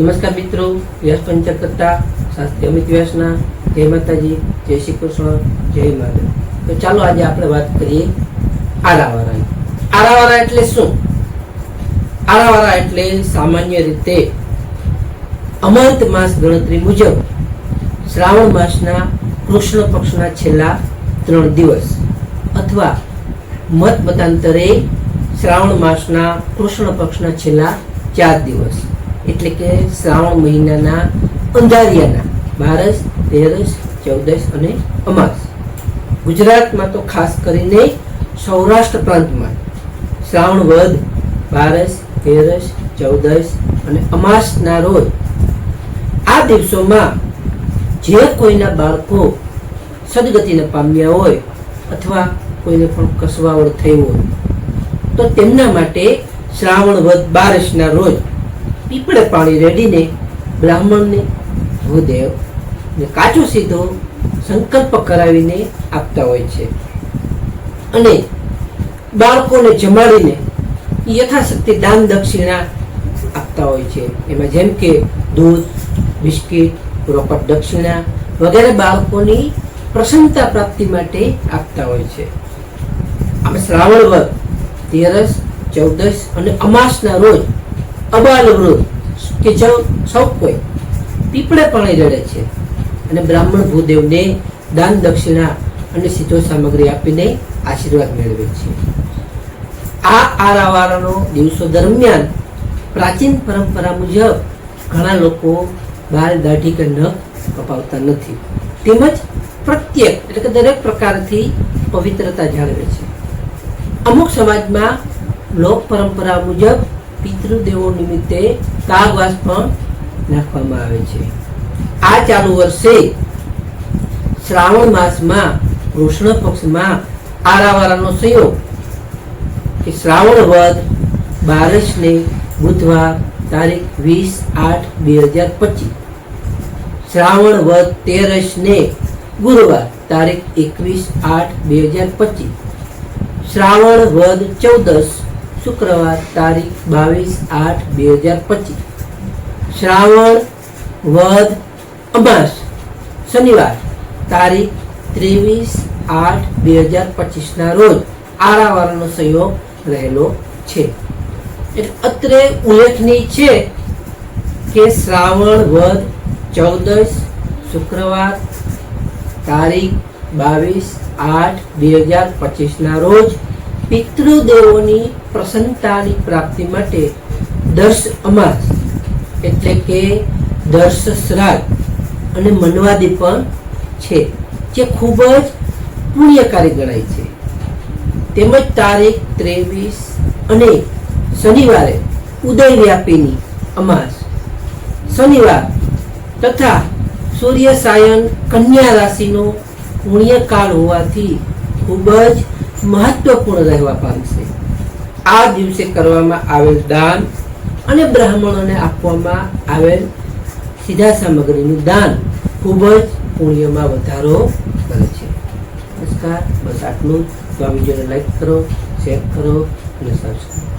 નમસ્કાર મિત્રો, વ્યાસ પંચર કરતા શાસ્ત્રી અમિત વ્યાસના. જય માતાજી, જય શ્રી કૃષ્ણ, જય માધવ તો ચાલો આજે આપણે વાત કરીએ આરાવારા. આરાવારા એટલે શું? આરાવારા એટલે સામાન્ય રીતે અમંત માસ ગણતરી મુજબ શ્રાવણ માસના કૃષ્ણ પક્ષના છેલ્લા ત્રણ દિવસ અથવા મત મતાંતરે શ્રાવણ માસના કૃષ્ણ પક્ષના છેલ્લા ચાર દિવસ. એટલે કે શ્રાવણ મહિનાના અંધારિયાના, બારસ, તેરસ, ચૌદસ અને અમાસ. ગુજરાતમાં તો ખાસ કરીને સૌરાષ્ટ્ર પ્રાંતમાં શ્રાવણ વદ, બારસ, તેરસ, ચૌદસ અને અમાસના રોજ આ દિવસોમાં જે કોઈના બાળકો સદગતિને પામ્યા હોય અથવા કોઈને પણ કસવાવડ થઈ હોય, તો તેમના માટે શ્રાવણ વદ, બારસના રોજ પીપળે પાણી રેડીને બ્રાહ્મણને ભૂદેવ ને કાચો સીધો સંકલ્પ કરાવીને આપતા હોય છે. અને બાળકોને જમાડીને યથાશક્તિ દાન દક્ષિણા આપતા હોય છે. એમાં જેમ કે દૂધ, બિસ્કિટ, રોકડ દક્ષિણા વગેરે બાળકોની પ્રસન્નતા પ્રાપ્તિ માટે આપતા હોય છે. આમ શ્રાવણ વર્ગ તેરસ, ચૌદસ અને અમાસના રોજ અબાલ વૃદ્ધ, કે સૌ કોઈ પીપળે પાણી રડે છે અને બ્રાહ્મણ ભૂદેવને દાન દક્ષિણા અને સીધો સામગ્રી આપીને આશીર્વાદ મેળવે છે. આ આરાવારાનો દિવસો દરમિયાન પ્રાચીન પરંપરા મુજબ ઘણા લોકો બાલ દાઢી કે નખ કપાવતા નથી. તેમજ પ્રત્યેક, એટલે કે દરેક પ્રકારથી પવિત્રતા જાળવે છે. અમુક સમાજમાં લોક પરંપરા મુજબ પિતૃદેવો નિમિત્તે કાગવાસ પણ નાખવામાં આવે છે. આ ચાલુ વર્ષે શ્રાવણ માસમાં, કૃષ્ણ પક્ષમાં આરાવારાનો સંયોગ કે શ્રાવણ વધ બારસને બુધવાર તારીખ વીસ આઠ બે હજાર પચીસ. શ્રાવણ વધ તેરસને ગુરુવાર તારીખ એકવીસ આઠ બે હજાર પચીસ. શ્રાવણ વધ ચૌદસ શુક્રવાર તારીખ બાવીસ આઠ બે હજાર પચીસ. શ્રાવણ વધ અમાસ. શનિવાર, તારીખ ત્રેવીસ આઠ બે હજાર પચીસના રોજ આરાવારનો સહયોગ રહેલો છે. એટલે અત્રે ઉલ્લેખનીય છે કે શ્રાવણ વધ ચૌદસ, શુક્રવાર તારીખ બાવીસ આઠ બે હજાર પચીસના રોજ પિતૃદેવોની પ્રસન્નતાની પ્રાપ્તિ માટે દર્શ અમાસ એટલે કે દર્શ શ્રાદ્ધ અને મનવાદી પણ છે, જે ખૂબ જ પુણ્યકારી ગણાય છે. તેમજ તારીખ ત્રેવીસ અને શનિવારે ઉદય વ્યાપીની અમાસ. શનિવાર તથા સૂર્ય સાયન કન્યા રાશિનો પુણ્યકાળ હોવાથી ખૂબ જ મહત્વપૂર્ણ રહેવા પામશે આ દિવસે કરવામાં આવેલ દાન અને બ્રાહ્મણોને આપવામાં આવેલ સીધા સામગ્રીનું દાન ખૂબ જ પુણ્યમાં વધારો કરે છે. નમસ્કાર. બસ આટલું. તો આ વિડીયોને લાઈક કરો શેર કરો અને સબસ્ક્રાઈબ